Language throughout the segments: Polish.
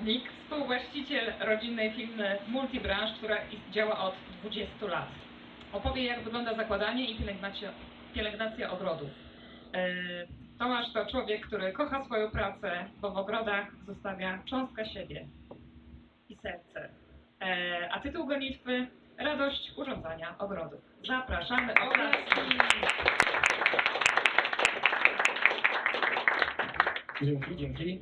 ogrodnik, współwłaściciel rodzinnej firmy Multibranch, która działa od 20 lat. Opowie, jak wygląda zakładanie i pielęgnacja, pielęgnacja ogrodów. E, Tomasz to człowiek, który kocha swoją pracę, bo w ogrodach zostawia cząstkę siebie i serce. E, A tytuł gonitwy Radość urządzania ogrodów. Zapraszamy oklaski. Dzięki, dzięki.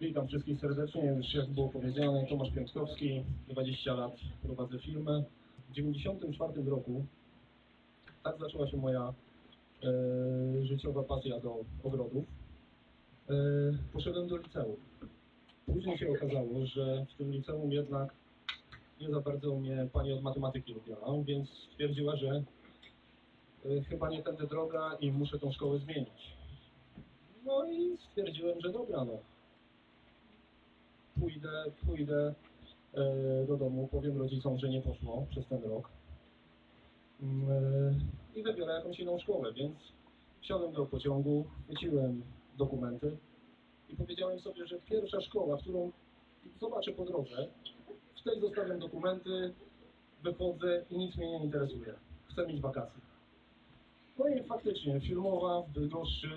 Witam wszystkich serdecznie. Już jak było powiedziane, Tomasz Piątkowski, 20 lat prowadzę firmę. W 1994 roku tak zaczęła się moja e, życiowa pasja do ogrodów. E, poszedłem do liceum. Później się okazało, że w tym liceum jednak nie za bardzo mnie pani od matematyki lubiła, więc stwierdziła, że e, chyba nie tędy droga i muszę tą szkołę zmienić. No i stwierdziłem, że dobra, no. Pójdę, pójdę e, do domu, powiem rodzicom, że nie poszło przez ten rok. Mm, e, I wybiorę jakąś inną szkołę, więc wsiadłem do pociągu, chwyciłem dokumenty i powiedziałem sobie, że pierwsza szkoła, którą zobaczę po drodze, w tej zostawiam dokumenty, wychodzę i nic mnie nie interesuje. Chcę mieć wakacje. No i faktycznie, filmowa w Bydgoszczy,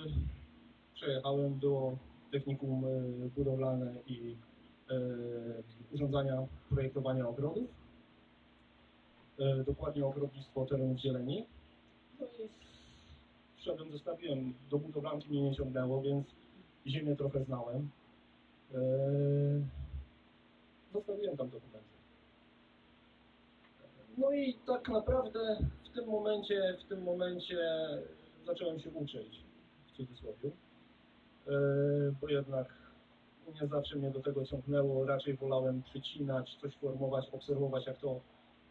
przejechałem, było technikum e, budowlane i urządzania projektowania ogrodów. E, dokładnie ogrodnictwo terenów zieleni. No i wszedłem, zostawiłem, do budowlanki mnie nie ciągnęło, więc ziemię trochę znałem. E, zostawiłem tam dokumenty. No i tak naprawdę w tym momencie, w tym momencie zacząłem się uczyć, w cudzysłowie. E, bo jednak nie zawsze mnie do tego ciągnęło, raczej wolałem przycinać, coś formować, obserwować jak to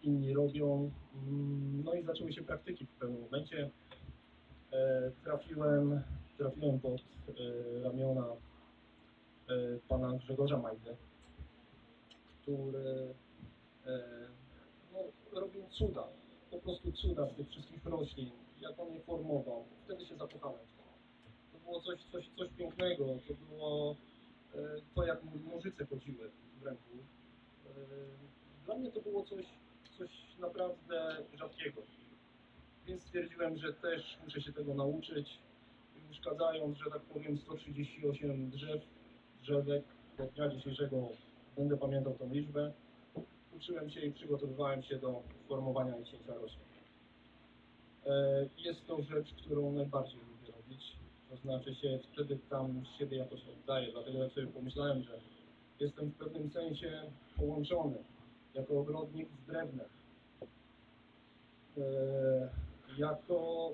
inni robią. Mm, No i zaczęły się praktyki w pewnym momencie. E, Trafiłem, trafiłem pod e, ramiona e, pana Grzegorza Majdy, który no, robił cuda, po prostu cuda z tych wszystkich roślin, jak on je formował. Wtedy się zakochałem w tym. To było coś, coś, coś pięknego, to było to, jak mużyce chodziły w ręku. E, Dla mnie to było coś, coś naprawdę rzadkiego. Więc stwierdziłem, że też muszę się tego nauczyć. Uszkadzając, że tak powiem, 138 drzew, drzewek, do dnia dzisiejszego będę pamiętał tą liczbę. Uczyłem się i przygotowywałem się do formowania i cięcia roślin. E, Jest to rzecz, którą najbardziej lubię robić. To znaczy się wtedy tam z siebie jakoś oddaję. Dlatego jak sobie pomyślałem, że jestem w pewnym sensie połączony jako ogrodnik z drewnem. E, jako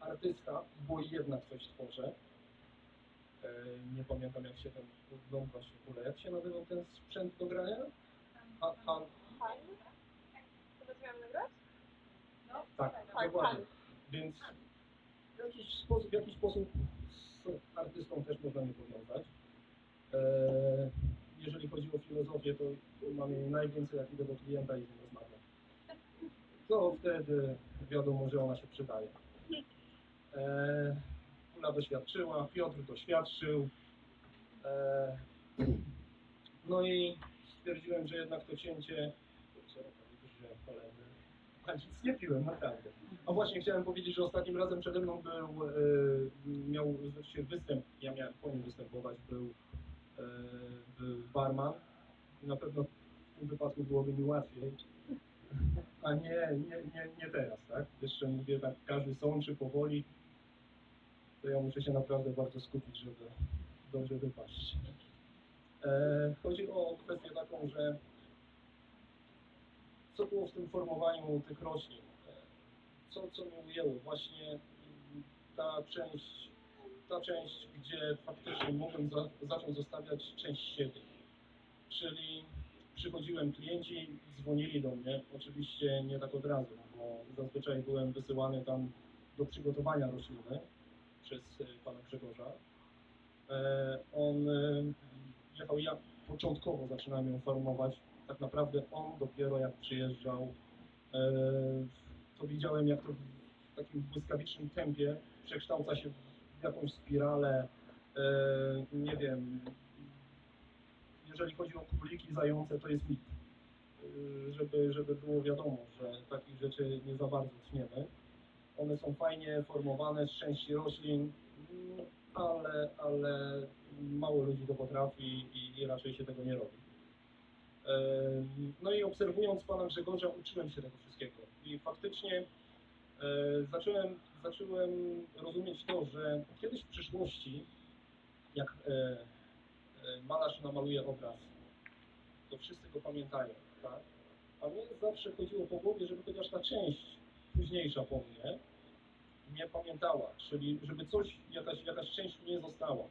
e, artysta, bo jednak coś tworzę. E, nie pamiętam jak się ten no właśnie w ogóle, jak się nazywał ten sprzęt do grania? A, a, Fajnie. To będziemy nagrać? tak, Tak, dokładnie. tak. Więc jakiś sposób, w jakiś sposób z artystą też mnie powiązać. E, jeżeli chodzi o filozofię, to mam najwięcej jak klienta i z nim rozmawiam. To wtedy wiadomo, że ona się przydaje. E, Ula doświadczyła, Piotr doświadczył. E, no i stwierdziłem, że jednak to cięcie... Kurczę, prawie użyłem cholery. A nic nie piłem, naprawdę. A właśnie chciałem powiedzieć, że ostatnim razem przede mną był, e, miał się występ, ja miałem po nim występować, był, e, był barman. Na pewno w tym wypadku byłoby mi łatwiej. A nie, nie, nie, nie teraz, tak? Jeszcze mówię tak, każdy sączy powoli. To ja muszę się naprawdę bardzo skupić, żeby dobrze wypaść. E, chodzi o kwestię taką, że co było w tym formowaniu tych roślin? Co, co mnie ujęło? Właśnie mm, ta część, ta część, gdzie faktycznie mogłem za, zacząć zostawiać część siebie. Czyli przychodziłem klienci, dzwonili do mnie, oczywiście nie tak od razu, bo zazwyczaj byłem wysyłany tam do przygotowania rośliny przez e, pana Grzegorza. E, On jechał, ja początkowo zaczynałem ją formować, tak naprawdę on dopiero jak przyjeżdżał, e, to widziałem jak to w takim błyskawicznym tempie przekształca się w jakąś spiralę, e, nie wiem, jeżeli chodzi o króliki, zające, to jest mit. Y, Żeby, żeby było wiadomo, że takich rzeczy nie za bardzo tniemy. One są fajnie formowane z części roślin, ale, ale mało ludzi to potrafi i, i raczej się tego nie robi. No i obserwując pana Grzegorza uczyłem się tego wszystkiego i faktycznie e, zacząłem, zacząłem rozumieć to, że kiedyś w przyszłości, jak e, e, malarz namaluje obraz, to wszyscy go pamiętają, tak? A mnie zawsze chodziło po głowie, żeby chociaż ta część późniejsza po mnie nie pamiętała, czyli żeby coś, jakaś, jakaś część nie została.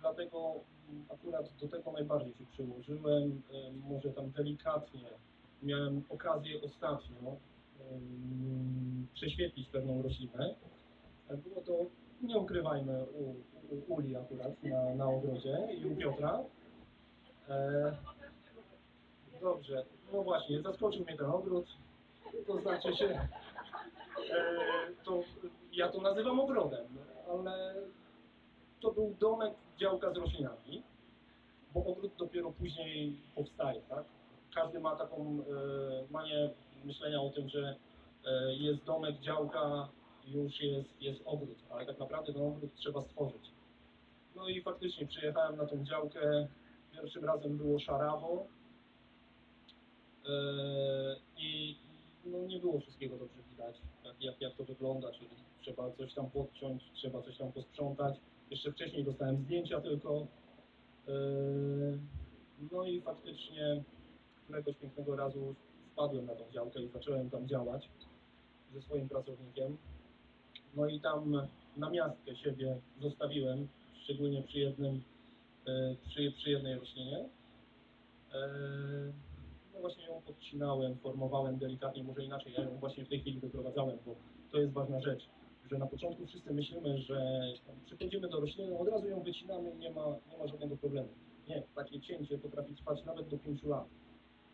Dlatego akurat do tego najbardziej się przyłożyłem, em, może tam delikatnie miałem okazję ostatnio prześwietlić pewną roślinę. E, Było to, nie ukrywajmy, u, u Uli akurat na, na ogrodzie i u Piotra. E, dobrze, no właśnie, zaskoczył mnie ten ogród, to znaczy się, e, to ja to nazywam ogrodem, ale to był domek, działka z roślinami, bo ogród dopiero później powstaje, tak? Każdy ma taką e, manię myślenia o tym, że e, jest domek, działka, już jest, jest ogród, ale tak naprawdę ten ogród trzeba stworzyć. No i faktycznie przyjechałem na tą działkę, pierwszym razem było szarawo e, i no, nie było wszystkiego dobrze widać, jak, jak, jak to wygląda, czyli trzeba coś tam podciąć, trzeba coś tam posprzątać. Jeszcze wcześniej dostałem zdjęcia tylko. Yy, No i faktycznie któregoś pięknego razu wpadłem na tą działkę i zacząłem tam działać ze swoim pracownikiem. No i tam na miastkę siebie zostawiłem, szczególnie przy jednym, yy, przy, przy jednej roślinie. Yy, No właśnie ją podcinałem, formowałem delikatnie, może inaczej, ja ją właśnie w tej chwili wyprowadzałem, bo to jest ważna rzecz że na początku wszyscy myślimy, że przychodzimy do rośliny, od razu ją wycinamy i nie ma, nie ma żadnego problemu. Nie, takie cięcie potrafi trwać nawet do 5 lat.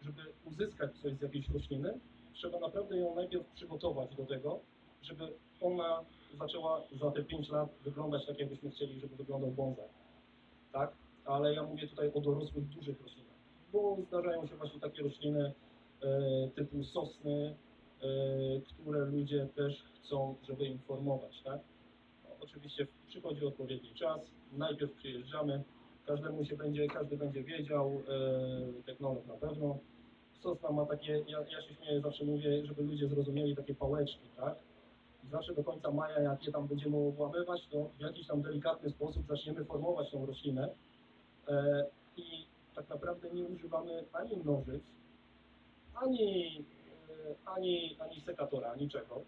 Żeby uzyskać coś z jakiejś rośliny, trzeba naprawdę ją najpierw przygotować do tego, żeby ona zaczęła za te 5 lat wyglądać tak, jakbyśmy chcieli, żeby wyglądał bonsai. Tak? Ale ja mówię tutaj o dorosłych, dużych roślinach, bo zdarzają się właśnie takie rośliny e, typu sosny, które ludzie też chcą, żeby informować, tak? No, oczywiście przychodzi odpowiedni czas, najpierw przyjeżdżamy, każdemu się będzie, każdy będzie wiedział, e, technolog na pewno. Sosna ma takie, ja, ja się śmieję, zawsze mówię, żeby ludzie zrozumieli takie pałeczki, tak? I zawsze do końca maja, jak je tam będziemy obłamywać, to w jakiś tam delikatny sposób zaczniemy formować tą roślinę e, i tak naprawdę nie używamy ani nożyc, ani, e, ani, ani sekatora, niczego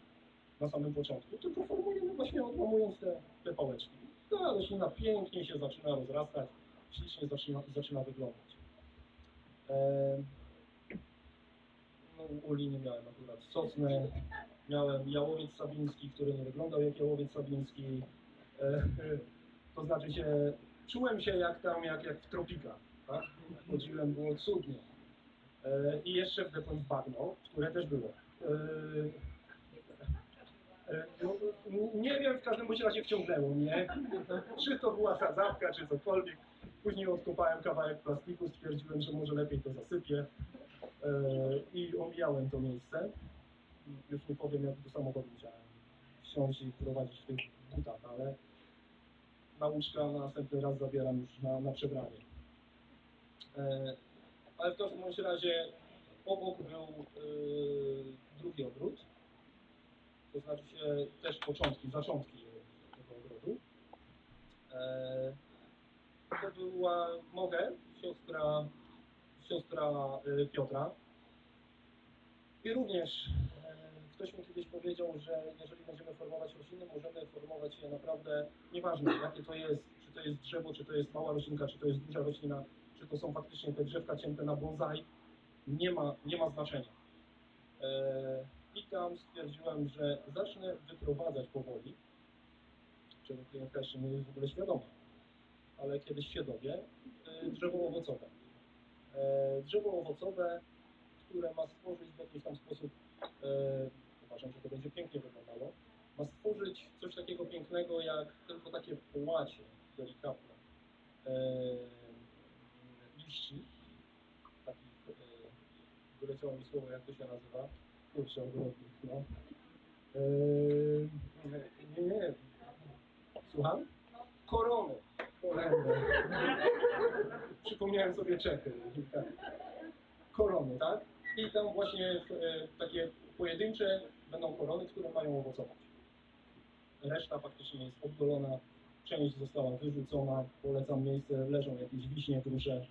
na samym początku, tylko formujemy właśnie odłamując te, te pałeczki. Ta roślina pięknie się zaczyna rozrastać, ślicznie zaczyna, zaczyna wyglądać. No, u Uli nie miałem akurat sosny, miałem jałowiec sabiński, który nie wyglądał jak jałowiec sabiński. E, to znaczy się, czułem się jak tam, jak, jak w tropikach, tak? Chodziłem, było cudnie. E, I jeszcze w bagno, które też było. E, E, No, nie wiem, w każdym bądź razie wciągnęło mnie. Czy to była sadzawka, czy cokolwiek. Później odkopałem kawałek plastiku, stwierdziłem, że może lepiej to zasypię i omijałem to miejsce. Już nie powiem, jak do samochodu musiałem wsiąść i prowadzić w tych butach, ale nauczka na następny raz zabieram już na, na przebranie. Ale w każdym razie obok był e, drugi ogród, to znaczy się też początki, zaczątki tego ogrodu. E, to była Mogę, siostra, siostra e, Piotra. I również e, ktoś mi kiedyś powiedział, że jeżeli będziemy formować rośliny, możemy formować je naprawdę, nieważne jakie to jest, czy to jest drzewo, czy to jest mała roślinka, czy to jest duża roślina, to są faktycznie te drzewka cięte na bonsai, nie ma, nie ma znaczenia. E, I tam stwierdziłem, że zacznę wyprowadzać powoli, czego klientka jeszcze nie jest w ogóle świadoma, ale kiedyś się dowie, e, drzewo owocowe. E, Drzewo owocowe, które ma stworzyć w jakiś tam sposób, uważam, że to będzie pięknie wyglądało, ma stworzyć coś takiego pięknego jak tylko takie płacie delikatne. Liści, takich, e, wyleciało mi słowo, jak to się nazywa, kurczę, ogrodnik, no. E, nie, nie, słucham? Korony. Korony. Przypomniałem sobie Czechy. Tak. Korony, tak? I tam właśnie e, takie pojedyncze będą korony, które mają owocować. Reszta faktycznie jest odgolona, część została wyrzucona, polecam miejsce, leżą jakieś wiśnie, grusze.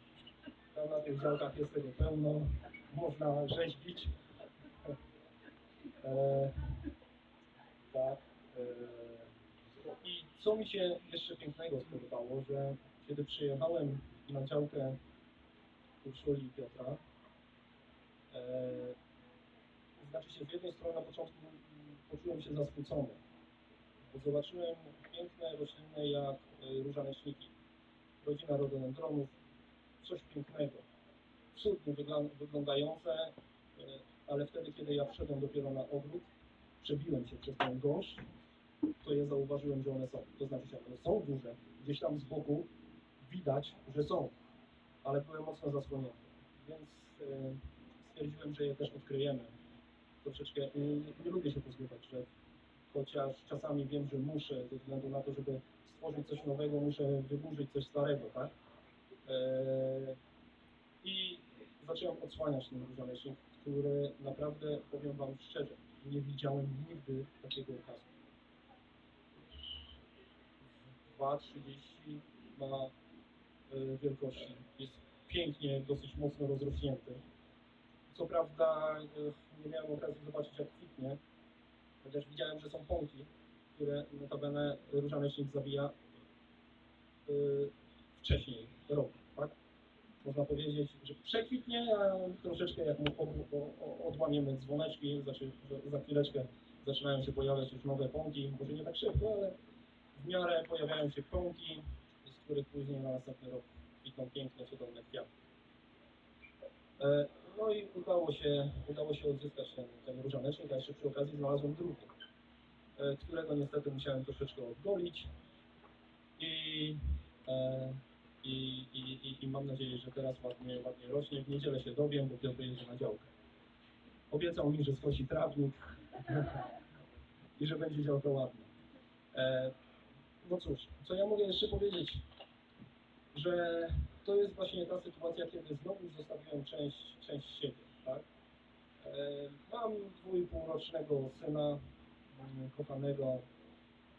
Tam na tych działkach jest tego pełno, można rzeźbić. E, tak. E, I co mi się jeszcze pięknego spodobało, że kiedy przyjechałem na działkę Urszuli Piotra, e, znaczy się z jednej strony na początku poczułem się zasmucony, bo zobaczyłem piękne rośliny jak e, różaneczniki, rodzina rododendronów, coś pięknego, cudnie wyglądające, e, ale wtedy, kiedy ja wszedłem dopiero na ogród, przebiłem się przez ten gąszcz, to ja zauważyłem, że one są. To znaczy, że one są duże, gdzieś tam z boku widać, że są, ale były mocno zasłonięte. Więc e, stwierdziłem, że je też odkryjemy. Troszeczkę nie, lubię się pozbywać drzew, chociaż czasami wiem, że muszę, ze względu na to, żeby stworzyć coś nowego, muszę wyburzyć coś starego, tak? E, I zacząłem odsłaniać ten różanecznik, który naprawdę, powiem Wam szczerze, nie widziałem nigdy takiego okazu. 2,30 ma y, wielkości. Jest pięknie, dosyć mocno rozrośnięty. Co prawda y, nie miałem okazji zobaczyć jak kwitnie, chociaż widziałem, że są pąki, które notabene różanecznik zabija y, wcześniej roku, tak? Można powiedzieć, że przekwitnie, a troszeczkę jak mu odłamiemy dzwoneczki, znaczy, za chwileczkę zaczynają się pojawiać już nowe pąki, może nie tak szybko, ale w miarę pojawiają się pąki, z których później na następny rok idą piękne, cudowne kwiaty. E, No i udało się, udało się odzyskać ten, ten różanecznik, a jeszcze przy okazji znalazłem drugi, e, którego niestety musiałem troszeczkę odgolić i, e, i, i, i, mam nadzieję, że teraz ładnie, ładnie rośnie. W niedzielę się dowiem, bo Piotr jedzie na działkę. Obiecał mi, że skosi trawnik i że będzie działka ładna. E, no cóż, co ja mogę jeszcze powiedzieć, że to jest właśnie ta sytuacja, kiedy znowu zostawiłem część, część siebie, tak? E, mam dwójpółrocznego syna, mm, kochanego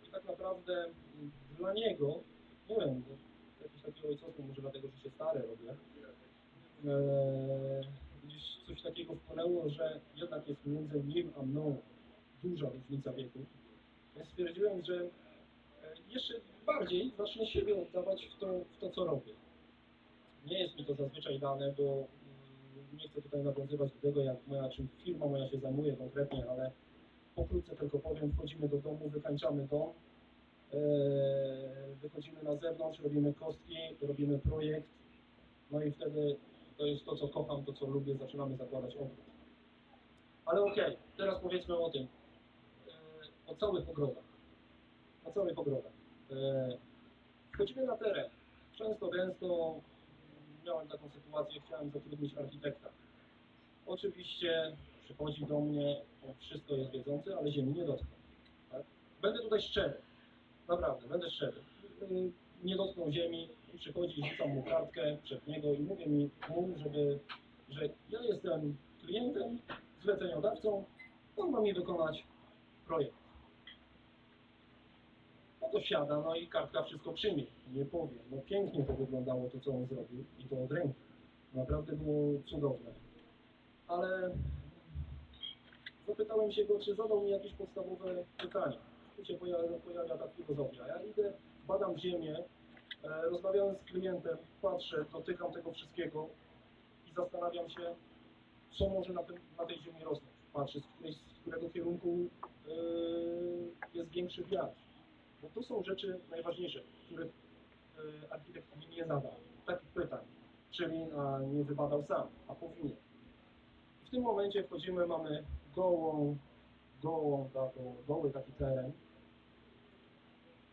i tak naprawdę dla niego, nie wiem, takie ojcostwo, może dlatego, że się stary robię, e, gdzieś coś takiego wpłynęło, że jednak jest między nim a mną duża różnica wieku. Więc stwierdziłem, że e, jeszcze bardziej zacznę siebie oddawać w to, w to, co robię. Nie jest mi to zazwyczaj dane, bo mm, nie chcę tutaj nawiązywać do tego, jak moja, czym firma moja się zajmuje konkretnie, ale pokrótce tylko powiem, wchodzimy do domu, wykańczamy dom, wychodzimy na zewnątrz, robimy kostki, robimy projekt, no i wtedy to jest to, co kocham, to, co lubię, zaczynamy zakładać ogród. Ale okej, teraz powiedzmy o tym, e, o całych ogrodach. O całych ogrodach. E, Wchodzimy na teren. Często, gęsto miałem taką sytuację, chciałem zatrudnić architekta. Oczywiście przychodzi do mnie, wszystko jest wiedzący, ale ziemi nie dotknął. Tak? Będę tutaj szczery. Naprawdę, będę szczery. Y, Nie dotknął ziemi, przychodzi, rzucam mu kartkę przed niego i mówię mi, mu, żeby, że ja jestem klientem, zleceniodawcą, on ma mi wykonać projekt. No to siada, no i kartka wszystko przyjmie. Nie powiem. No pięknie to wyglądało to, co on zrobił i to od ręki. Naprawdę było cudowne. Ale zapytałem się go, czy zadał mi jakieś podstawowe pytania. Się pojawia, pojawia ta filozofia. Ja idę, badam ziemię, e, rozmawiałem z klientem, patrzę, dotykam tego wszystkiego i zastanawiam się, co może na, tym, na tej ziemi rosnąć. Patrzę, z, z którego kierunku e, jest większy wiatr. Bo to są rzeczy najważniejsze, których e, architekt nie zadał. Takich pytań. Czyli a, nie wybadał sam, a powinien. W tym momencie wchodzimy, mamy gołą, gołą taką, goły taki teren.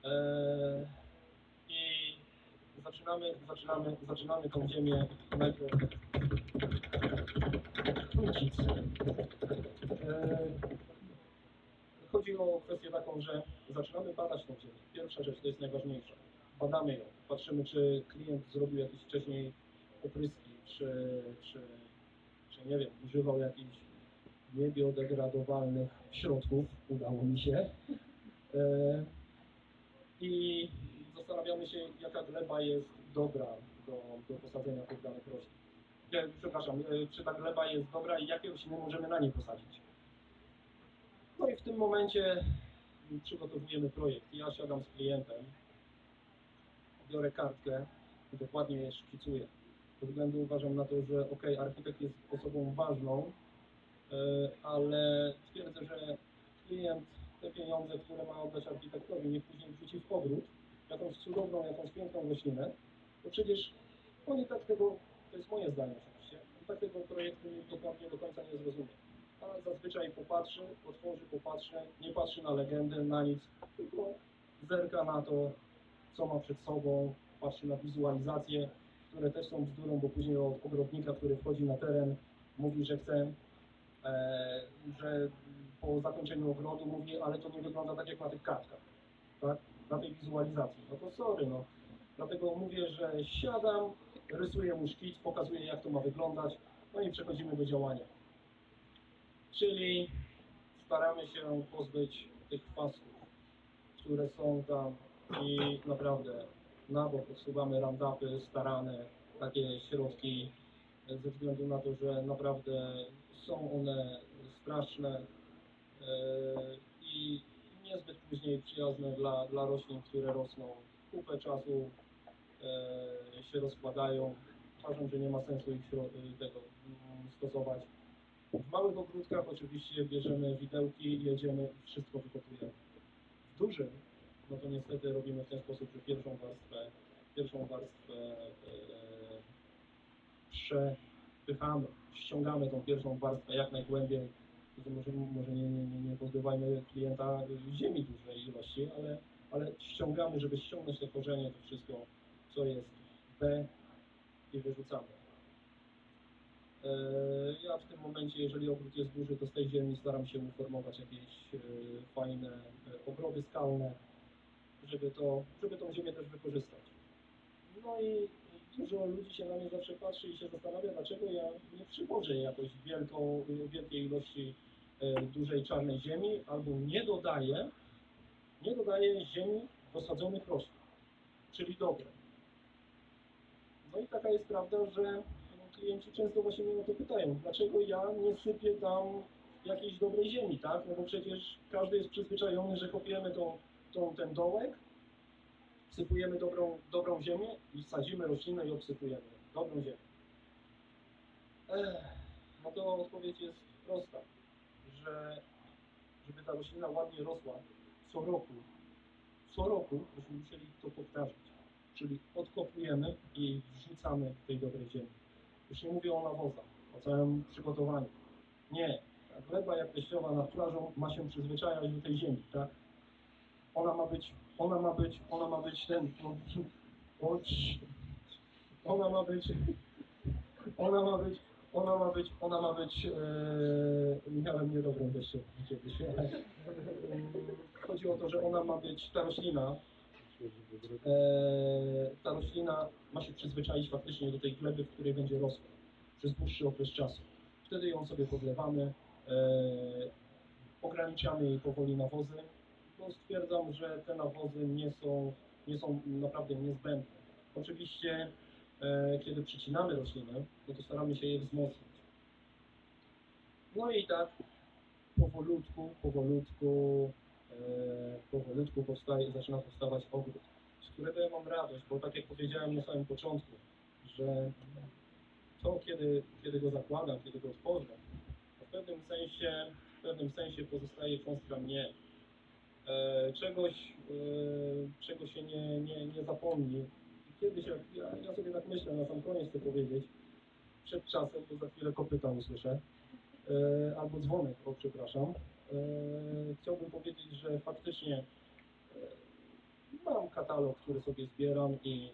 E, I zaczynamy zaczynamy, zaczynamy, tą ziemię najpierw krócić. E, Chodzi o kwestię taką, że zaczynamy badać tą ziemię. Pierwsza rzecz to jest najważniejsza. Badamy ją. Patrzymy, czy klient zrobił jakieś wcześniej opryski, czy, czy, czy nie wiem, używał jakichś niebiodegradowalnych środków. Udało mi się. I zastanawiamy się, jaka gleba jest dobra do, do posadzenia tych danych roślin. Przepraszam, e, czy ta gleba jest dobra i jakie rośliny możemy na niej posadzić. No i w tym momencie przygotowujemy projekt. Ja siadam z klientem, biorę kartkę i dokładnie je szkicuję. Ze względu uważam na to, że ok, architekt jest osobą ważną, e, ale twierdzę, że klient te pieniądze, które ma oddać architektowi, niech później wrzuci w powrót jakąś cudowną, jakąś piękną roślinę, bo przecież on i tak tego, to jest moje zdanie oczywiście, on tak tego projektu dokładnie do końca nie zrozumie. A zazwyczaj popatrzy, otworzy, popatrzy, nie patrzy na legendę, na nic, tylko zerka na to, co ma przed sobą, patrzy na wizualizacje, które też są bzdurą, bo później od ogrodnika, który wchodzi na teren, mówi, że chce, e, że po zakończeniu ogrodu mówi, ale to nie wygląda tak jak na tych kartkach, tak? Na tej wizualizacji. No to sorry, no. Dlatego mówię, że siadam, rysuję mu szkic, pokazuję jak to ma wyglądać, no i przechodzimy do działania. Czyli staramy się pozbyć tych pasków, które są tam i naprawdę na bok odsuwamy roundupy, starane, takie środki, ze względu na to, że naprawdę są one straszne i niezbyt później przyjazne dla, dla roślin, które rosną. Kupę czasu e, się rozkładają. Uważam, że nie ma sensu ich śro- tego mm, stosować. W małych ogródkach oczywiście bierzemy widełki, jedziemy i wszystko wykopujemy. W dużym, no to niestety robimy w ten sposób, że pierwszą warstwę, pierwszą warstwę e, przepychamy, ściągamy tą pierwszą warstwę jak najgłębiej. To może, może nie, nie, nie, nie pozbywajmy klienta ziemi dużej ilości, ale, ale ściągamy, żeby ściągnąć te korzenie, to wszystko, co jest B i wyrzucamy. E, Ja w tym momencie, jeżeli ogród jest duży, to z tej ziemi staram się uformować jakieś e, fajne e, ogrody skalne, żeby, to, żeby tą ziemię też wykorzystać. No i dużo ludzi się na mnie zawsze patrzy i się zastanawia, dlaczego ja nie przywożę jakoś wielką, wielkiej ilości dużej czarnej ziemi, albo nie dodaję, nie dodaję ziemi dosadzonych roślin, czyli dobre. No i taka jest prawda, że klienci często właśnie mnie o to pytają, dlaczego ja nie sypię tam jakiejś dobrej ziemi, tak? No bo przecież każdy jest przyzwyczajony, że kopiemy tą, tą, ten dołek, wsypujemy dobrą, dobrą ziemię i sadzimy roślinę i obsypujemy dobrą ziemię. Ech, no to odpowiedź jest prosta, że żeby ta roślina ładnie rosła co roku, co roku byśmy musieli to powtarzać. Czyli odkopujemy i wrzucamy tej dobrej ziemi. Już nie mówię o nawozach, o całym przygotowaniu. Nie. Ta gleba jak teściowa nad plażą ma się przyzwyczajać do tej ziemi, tak? Ona ma być, ona ma być, ona ma być ten, no, ona ma być, ona ma być, ona ma być, ona ma być, e, miałem niedobrą teściową kiedyś, ale chodzi o to, że ona ma być, ta roślina, e, ta roślina ma się przyzwyczaić faktycznie do tej gleby, w której będzie rosła przez dłuższy okres czasu. Wtedy ją sobie podlewamy, e, ograniczamy jej powoli nawozy, bo stwierdzam, że te nawozy nie są, nie są naprawdę niezbędne. Oczywiście, kiedy przycinamy rośliny, no to staramy się je wzmocnić. No i tak powolutku, powolutku, e, powolutku powstaje, zaczyna powstawać ogród, z którego ja mam radość, bo tak jak powiedziałem na samym początku, że to, kiedy, kiedy go zakładam, kiedy go tworzę, w pewnym sensie, w pewnym sensie pozostaje cząstka mnie. E, czegoś, e, czego się nie, nie, nie zapomni. Kiedyś, jak ja, sobie tak myślę, na sam koniec chcę powiedzieć, przed czasem, bo za chwilę kopyta usłyszę, e, albo dzwonek, o przepraszam, e, chciałbym powiedzieć, że faktycznie e, mam katalog, który sobie zbieram i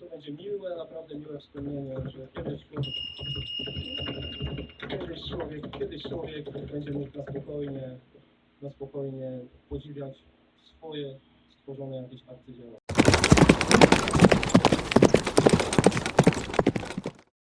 to będzie miłe, naprawdę miłe wspomnienie, że kiedyś człowiek, kiedyś człowiek, kiedyś człowiek będzie mógł na spokojnie, na spokojnie podziwiać swoje stworzone jakieś arcydzieła.